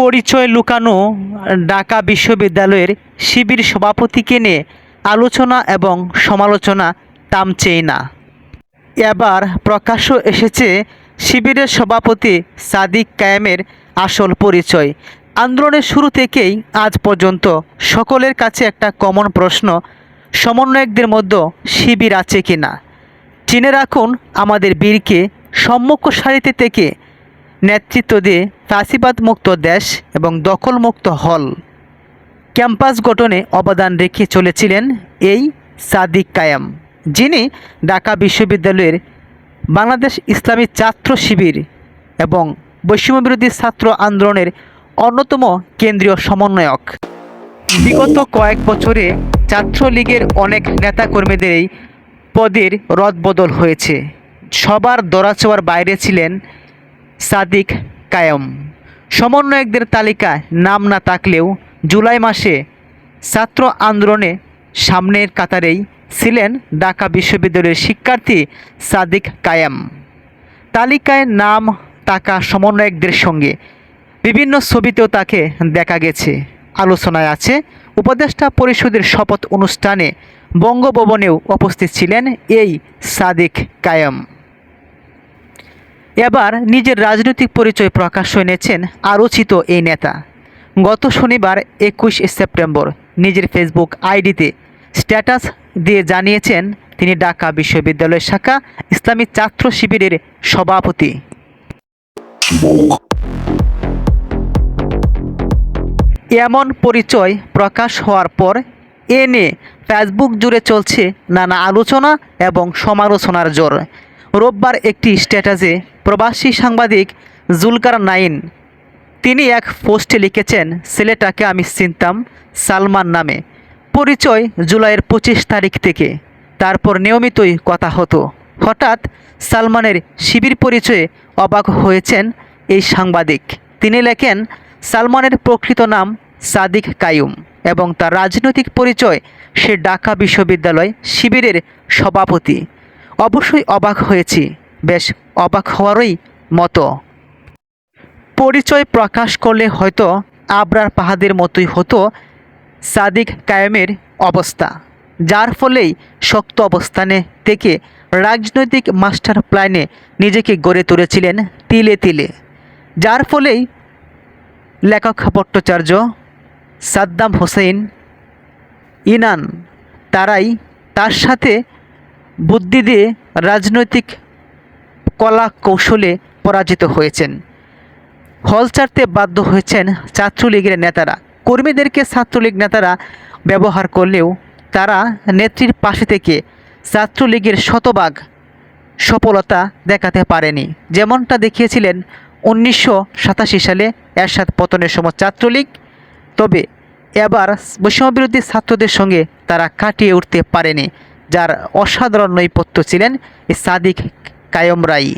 পরিচয় লুকানো ঢাকা বিশ্ববিদ্যালয়ের শিবির সভাপতিকে নিয়ে আলোচনা এবং সমালোচনা থামছেই না। এবার প্রকাশ্য এসেছে শিবিরের সভাপতি সাদিক কায়েমের আসল পরিচয়। আন্দোলনের শুরু থেকেই আজ পর্যন্ত সকলের কাছে একটা কমন প্রশ্ন, সমন্বয়কদের মধ্যে শিবির আছে কি না চিনে রাখুন, আমাদের বীরকে সম্মুখ সারিতে থেকে নেতৃত্ব দিয়ে মুক্ত দেশ এবং দখলমুক্ত হল। ক্যাম্পাস গঠনে অবদান রেখে চলেছিলেন এই সাদিক কায়াম, যিনি ঢাকা বিশ্ববিদ্যালয়ের বাংলাদেশ ইসলামী ছাত্র শিবির এবং বৈষম্যবিরোধী ছাত্র আন্দোলনের অন্যতম কেন্দ্রীয় সমন্বয়ক। বিগত কয়েক বছরে ছাত্রলীগের অনেক নেতাকর্মীদের এই পদের রদবদল হয়েছে। সবার দরাচোয়ার বাইরে ছিলেন সাদিক কায়ম। সমন্বয়কদের তালিকায় নাম না থাকলেও জুলাই মাসে ছাত্র আন্দোলনে সামনের কাতারেই ছিলেন ঢাকা বিশ্ববিদ্যালয়ের শিক্ষার্থী সাদিক কায়াম। তালিকায় নাম থাকা সমন্বয়কদের সঙ্গে বিভিন্ন ছবিতেও তাকে দেখা গেছে। আলোচনায় আছে, উপদেষ্টা পরিষদের শপথ অনুষ্ঠানে বঙ্গভবনেও উপস্থিত ছিলেন এই সাদিক কায়াম। এবার নিজের রাজনৈতিক পরিচয় প্রকাশ এনেছেন আলোচিত এই নেতা। গত শনিবার একুশ সেপ্টেম্বর নিজের ফেসবুক আইডিতে স্ট্যাটাস দিয়ে জানিয়েছেন তিনি ঢাকা বিশ্ববিদ্যালয় শাখা ইসলামী ছাত্র শিবিরের সভাপতি। এমন পরিচয় প্রকাশ হওয়ার পর এ নিয়ে ফেসবুক জুড়ে চলছে নানা আলোচনা এবং সমালোচনার জোর। রোববার একটি স্ট্যাটাসে প্রবাসী সাংবাদিক জুলকার নাইন, তিনি এক পোস্টে লিখেছেন, ছেলেটাকে আমি চিনতাম সালমান নামে। পরিচয় জুলাইয়ের পঁচিশ তারিখ থেকে। তারপর নিয়মিতই কথা হতো। হঠাৎ সালমানের শিবির পরিচয়ে অবাক হয়েছেন এই সাংবাদিক। তিনি লেখেন, সালমানের প্রকৃত নাম সাদিক কায়ুম এবং তার রাজনৈতিক পরিচয় সে ঢাকা বিশ্ববিদ্যালয় শিবিরের সভাপতি। অবশ্যই অবাক হয়েছি। বেশ অবাক হওয়ারই মতো। পরিচয় প্রকাশ করলে হয়তো আবরার পাহাদের মতোই হতো সাদিক কায়েমের অবস্থা, যার ফলেই শক্ত অবস্থানে থেকে রাজনৈতিক মাস্টার প্ল্যানে নিজেকে গড়ে তুলেছিলেন তিলে তিলে, যার ফলেই লেখক ভট্টাচার্য সাদ্দাম হোসেন, ইনান, তারাই তার সাথে বুদ্ধি দিয়ে রাজনৈতিক কলা কৌশলে পরাজিত হয়েছেন। হল ছাড়তে বাধ্য হয়েছেন ছাত্রলীগের নেতারা। কর্মীদেরকে ছাত্রলীগ নেতারা ব্যবহার করলেও তারা নেত্রীর পাশে থেকে ছাত্রলীগের শতভাগ সফলতা দেখাতে পারেনি। যেমনটা দেখিয়েছিলেন উনিশশো সাতাশি সালে এরশাদ পতনের সময় ছাত্রলীগ। তবে এবার বৈষম্যবিরোধী ছাত্রদের সঙ্গে তারা কাটিয়ে উঠতে পারেনি। যার অসাধারণ নৈপথ্য ছিলেন সাদিক কায়ম রাই।